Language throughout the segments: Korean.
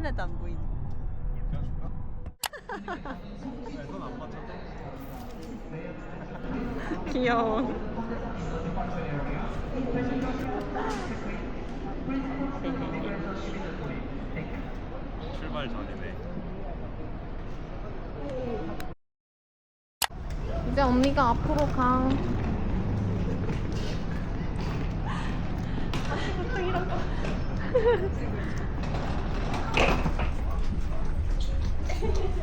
하나도 안 보이네. 손안 맞춰도 귀여워. 출발 전이네. 이제 언니가 앞으로 가. 무겁지?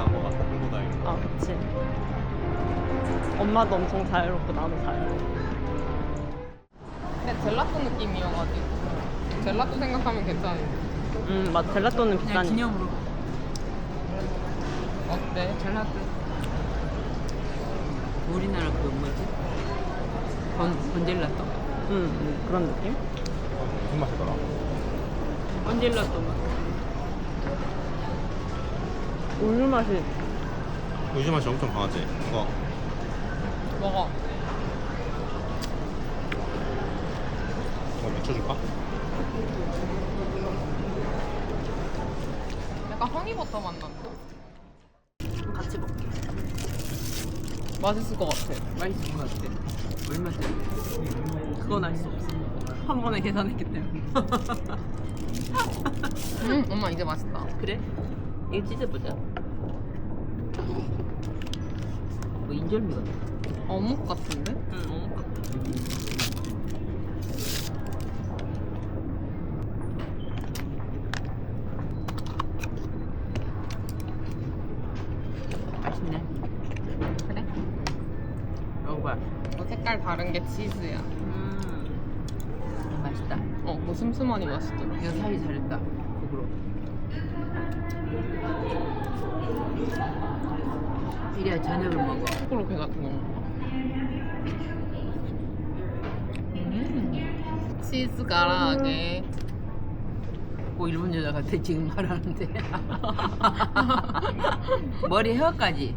이게 훨씬 나은 것 같아. 그보다 이거. 아, 그치. 엄마도 엄청 자유롭고 나도 자유롭고. 근데 젤라또 느낌이어가지고. 젤라또 생각하면 괜찮은데. 음, 맞 젤라또는 비싸니. 기념으로 어때? 젤라또 우리나라 그 뭐지? 번, 번젤라또? 음, 음, 그런 느낌? 무슨 맛이더라? 번젤라또 맛 우유 맛이 요즘 맛이 엄청 강하지? 이거 먹어. 이거 묻혀줄까? 약간 허니버터 맛 난다. 같이 먹게 맛있을 것 같아. 맛있을 것 같아 얼마 때 그건 알 수 없어. 한 번에 계산했기 때문에. 음, 엄마 이제 맛있다. 그래? 이거 찢어보자 뭐 인절미 같아 어묵 같은데? 응, 어묵 같아. 맛있네 그래? 먹어봐 어, 색깔 다른 게 치즈야. 음. 맛있다 어, 그 슴슴하니 맛있더라. 이거 사이 잘했다 거꾸로 이래야 저녁을 먹어 코로케 같은 거 먹어. 음. 치즈 가라하게. 뭐 일본 여자 같아 지금 말하는데 머리 헤어까지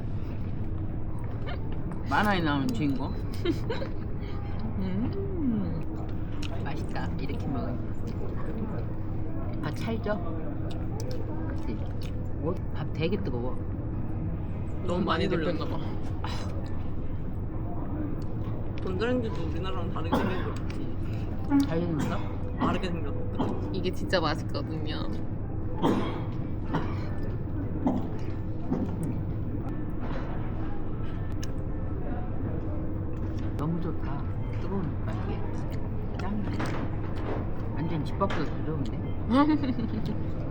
만화에 나오는 주인공 음. 맛있다 이렇게 먹으면 아찰 져 그치 뭐, 밥 되게 뜨거워 너무 많이 돌렸나 봐. 돈드랭기도 우리나라랑 다르게 생겼지. 잘 익었어? 다르게 생겼어. 이게 진짜 맛있거든요. 너무 좋다 뜨거우니까 이게 짱이네 완전 집더 좋은데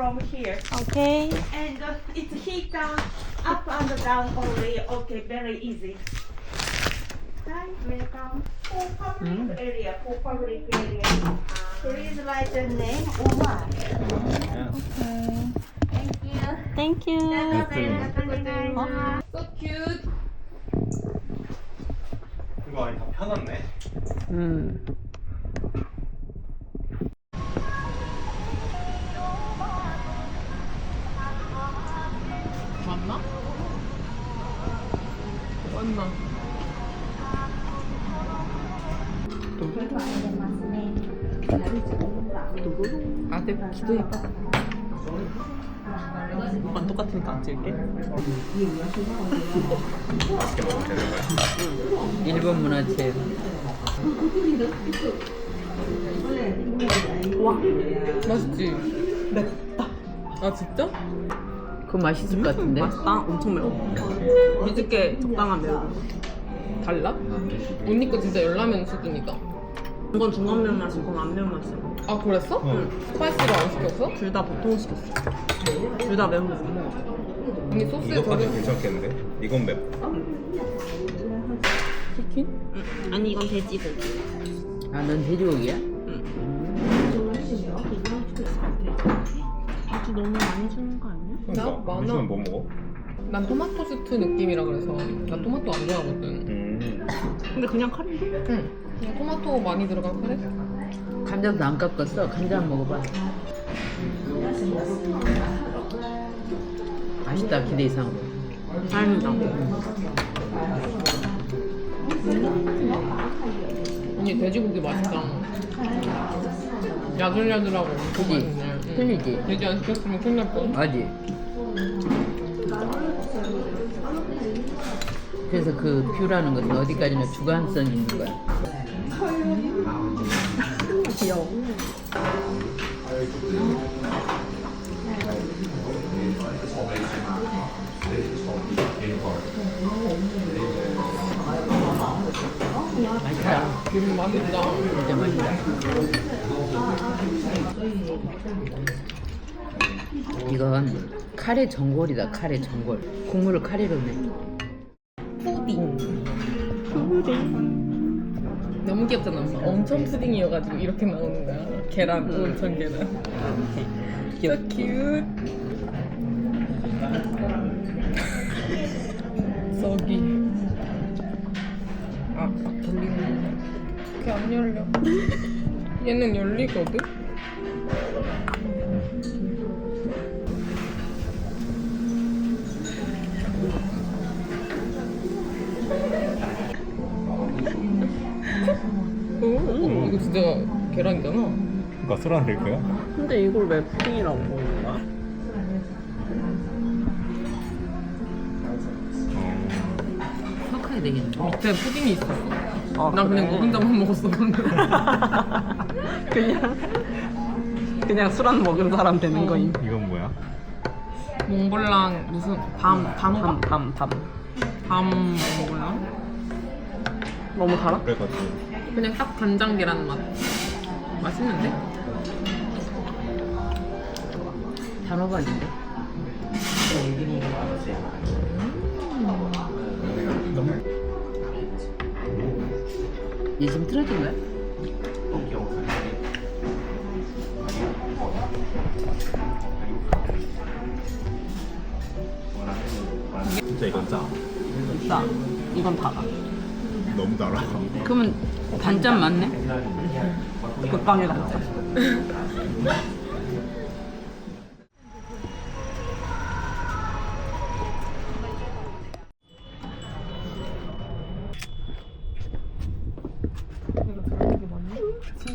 from here, 오케이. and uh, it's heat down, up and down only. Okay, very easy. Hi, welcome. For public area, for public area. Please write the name Omar. Thank you. Thank you. 감사합니다. So cute. 이거 아니 다 펴놨네. 음. 맞나? 아들 기도해봐. 오빠 똑같으니까 안 찍을게. 맛있게 먹으면 되는 거야. 일본 문화체. 맛있지? 맵다. 아 진짜? 그거 맛있을 것 같은데? 맛있다. 엄청 매워. 유집게 적당한 매워. 달라? 언니 거 진짜 열라면 수준이다. 이건 중간 매운 맛이고 그건 안 매운 맛이야. 아 그랬어? 응. 스파이스로 안 시켰어? 둘 다 보통 시켰어. 둘 다 매운 거. 언니 소스에 이것까지 괜찮겠는데? 이건 맵다. 치킨? 응. 아니 이건 돼지고기. 아, 넌 돼지고기야? 응. 아주 너무 많이 주는 거 아니야? 나 그러니까 많아. 요즘은 뭐 먹어? 난 토마토 스튜 느낌이라 그래서 나 토마토 안 좋아하거든. 음. 근데 그냥 카레인데? 응. 그냥 토마토 많이 들어간 카레? 간장도 안 깎았어. 간장 한 먹어봐. 맛있다, 기대 이상으로. 다행이다. 언니 돼지고기 맛있다. 야들야들하고 그지? 틀리지? 돼지 안 시켰으면 큰일 날 뻔. 맞지? 그래서 그 뷰라는 것은 어디까지나 주관성이 있는 거야. 귀여워. 맛있다. 음, 맛있다. 진짜 맛있다. 이건 카레 전골이다, 카레 전골. 국물을 카레로 내. 푸딩. 너무 귀엽잖아. 엄마. 엄청 푸딩이어가지고 이렇게 나오는 거야. 계란, 온천 계란. So cute. 저기. 아, 막 돌리는 거. 이렇게 안 열려. 얘는 열리거든? 어, 이거 진짜 계란이잖아. 그러니까 술안될 거야? 근데 이걸 왜 푸딩이라고 먹는 거야? 섞어야 되겠네. 밑에 푸딩이 있었어. 아, 난 그냥 그래? 너 혼자만 먹었어, 방금. 그냥 그냥 술 안 먹은 사람 되는 어. 거임. 이건 뭐야? 몽블랑 무슨 밤, 밤, 밤, 밤, 밤. 밤 몽블랑? 너무 달아? 그래가지고 그냥 딱 간장 계란 맛. 맛있는데? 단호박인데? 얘 지금 틀어진 거야? 진짜 이건 짜. 짜. 이건 달아. 너무 달아. 그러면 반짠 맞네? 극강이다. 먹자.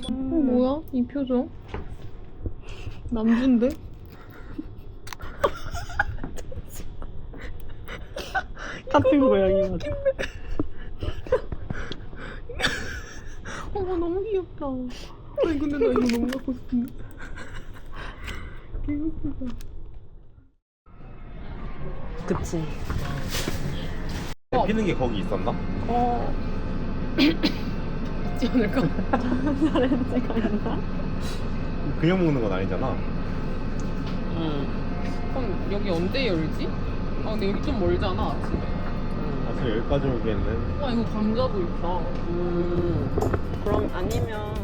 어, 뭐야? 이 표정? 남준데? 같은 고양이 맞아. 어머, 너무 귀엽다. 아니, 근데 나 이거 너무 갖고 싶은데. 귀엽다. 그치. 피는 게 거기 있었나? 어. 있지 않을까? 잘했지가 있나? 그냥 먹는 건 아니잖아. 응. 그럼 여기 언제 열지? 아, 근데 여기 좀 멀잖아, 아침에. 사실 여기까지 오기에는 와, 이거 감자도 있다. 음. 그럼 아니면